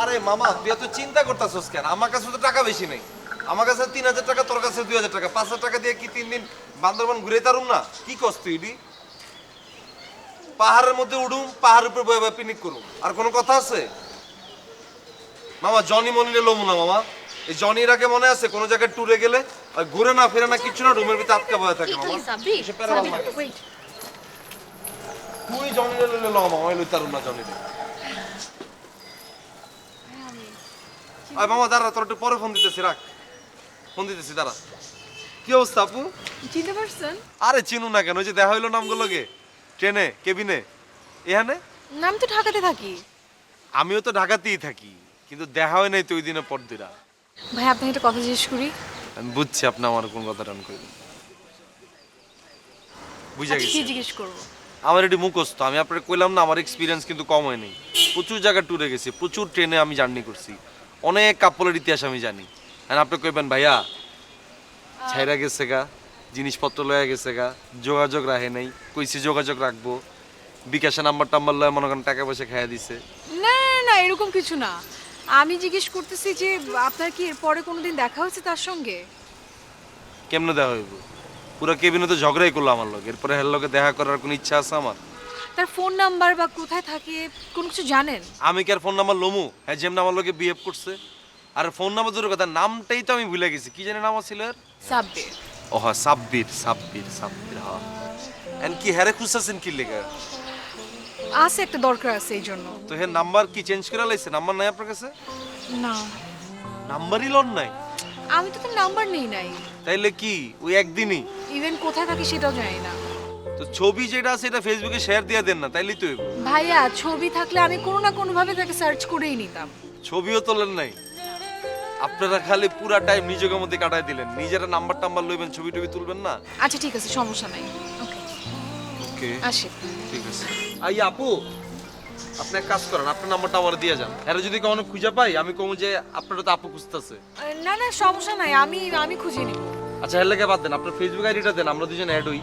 আরে মামা তুই এত চিন্তা করতেছস কেন? আমার কাছে তো টাকা বেশি নেই। আমার কাছে তিন হাজার টাকা তোর কাছে দুই হাজার টাকা। পাঁচ হাজার টাকা দিয়ে কি তিন দিন বান্দরবান ঘুরে তারুম না? কি কস তুই ইডি? পাহাড়ের মধ্যে উঠুম পাহাড়ের উপর বয়ে বয়ে পিকনিক করুম। আর কোনো কথা আছে? মামা জনি মনিরে লমু না মামা। এই জনির আগে মনে আছে কোনো জায়গায় ট্যুরে গেলে? আর ঘুরে না ফিরে না কিছু না রুমের ভিতরে আটকা বয়ে থাকে মামা। তুই জনিরে লইলে ল মামা ওই লই তারুম না জনিরে। আয় মামা দাঁড়া তোর একটু পরে ফোন দিতেছি রাখ। ফোন দিতেছি দাঁড়া। কি অবস্থা আপু? চিনতে পারছেন? আরে চিনু না কেন ওই যে দেখা হইল নামগুলোকে ট্রেনে কেবিনে। এখানে? নাম তো ঢাকাতে থাকি। আমিও তো ঢাকাতেই থাকি কিন্তু দেখা হয় নাই তো ওই দিনের পর দিরা ভাই আপনাকে একটা কথা জিজ্ঞেস করি। আমি বুঝছি আপনি আমার কোন কথা টান করি বুঝা আচ্ছা, কি গেছি জিজ্ঞেস করব? আমার এটি মুখস্থ আমি আপনাকে কইলাম না আমার এক্সপিরিয়েন্স কিন্তু কম হয়নি প্রচুর জায়গা ট্যুরে গেছি প্রচুর ট্রেনে আমি জার্নি করছি। অনেক কাপলের ইতিহাস আমি জানি। আর আপনি কইবেন ভাইয়া ছাইরা গেছে গা জিনিসপত্র লয়ে গেছে গা যোগাযোগ রাখে নাই কইছি যোগাযোগ রাখব বিকাশে নাম্বার টাম্বার লয়ে মনে করেন টাকা পয়সা খাইয়া দিছে। না না না এরকম কিছু না। আমি জিজ্ঞেস করতেছি যে আপনার কি এরপরে কোনোদিন দেখা হয়েছে তার সঙ্গে? কেমনে দেখা হইব? পুরো কেবিনে তো ঝগড়াই করল আমার লোক এরপরে হের লোকে দেখা করার কোনো ইচ্ছা আছে আমার? তার ফোন নাম্বার বা কোথায় থাকে কোনো কিছু জানেন? আমি কি আর ফোন নাম্বার লমু? হ্যাঁ যেমন আমার লোকে বিহেভ করছে। আর ফোন নাম্বার দূরের কথা নামটাই তো আমি ভুলে গেছি। কি জানি নাম ছিল এর? সাব্বির। ও হ্যাঁ সাব্বির সাব্বির সাব্বির হ্যাঁ। এন কি হ্যারে খুঁজতেছেন কি লেগে? আছে একটা দরকার আছে এই জন্য। তো হে নাম্বার কি চেঞ্জ করে লাইছে নাম্বার নাই আপনার কাছে? না। নাম্বারই লন নাই? আমি তো তার নাম্বার নেই নাই। তাইলে কি? ওই একদিনই? ইভেন কোথায় থাকি সেটাও জানি না। তো ছবি যেটা এটা ফেসবুকে শেয়ার দিয়ে দেন না তাইলেই তো হইব। ভাইয়া ছবি থাকলে আমি কোনো না কোনোভাবে তাকে সার্চ করেই নিতাম। ছবিও তোলেন নাই। আপনারা খালি পুরা টাইম নিজেকে মধ্যে কাটায় দিলেন। নিজেরা নাম্বার টাম্বার লইবেন ছবি টবি তুলবেন না? আচ্ছা ঠিক আছে সমস্যা নাই। ওকে ওকে আসি। ঠিক আছে। আই আপু আপনি এক কাজ করেন আপনার নাম্বারটা আমার দিয়ে যান। এরা যদি কখনো খুঁজে পাই আমি কমু যে আপনারা তো আপু খুঁজতেছে। না না সমস্যা নাই আমি আমি খুঁজে নিব। আচ্ছা এর লেগে বাদ দেন আপনার ফেসবুক আইডিটা দেন আমরা দুজন অ্যাড হই।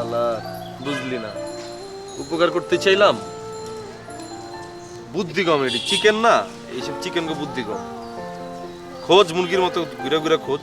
আল্লাহ বুঝলি না। উপকার করতে চাইলাম। বুদ্ধি চিকেন না? এইসব বুদ্ধি খোঁজ, মুরগির মতো ঘুরে ঘুরে খোঁজ।